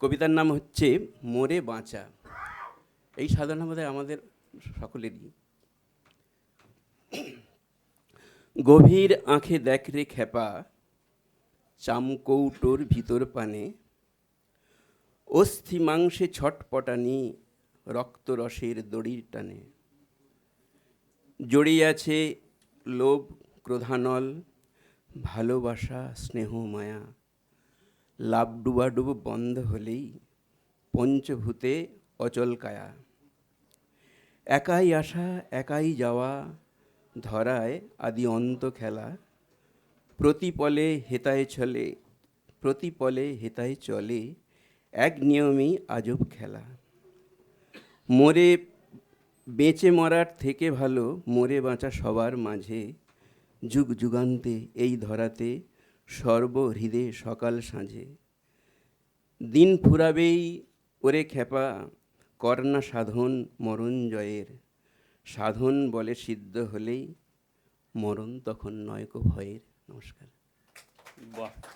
কবিতার নাম হচ্ছে মোরে বাঁচা এই সাধনা বোধ আমাদের সকলেরই। গভীর আঁখে দেখ রে খেপা চামকৌটোর ভিতর পানে। অস্থি মাংসে ছটপটানি, রক্তরসের দড়ির টানে। জড়িয়ে আছে লোভ, ক্রোধানল, ভালোবাসা, স্নেহ মায়া। লাভ ডুবাডুব বন্ধ হলেই পঞ্চভূতে অচল কায়া। একাই আসা, একাই যাওয়া, ধরায় আদি অন্ত খেলা। প্রতিপলে হেতায় চলে, প্রতিপলে হেতায় চলে, এক নিয়মেই আজব খেলা। মরে বেঁচে মরার থেকে ভালো, মরে বাঁচা সবার মাঝে। যুগ যুগান্তে এই ধরাতে সর্বহৃদে সকাল সাঁঝে। দিন ফুরাবেই ওরে খেপা করনা সাধন মরণ জয়ের। সাধন বলে সিদ্ধ হলেই মরণ তখন নয়ক ভয়ের। নমস্কার। বাহ।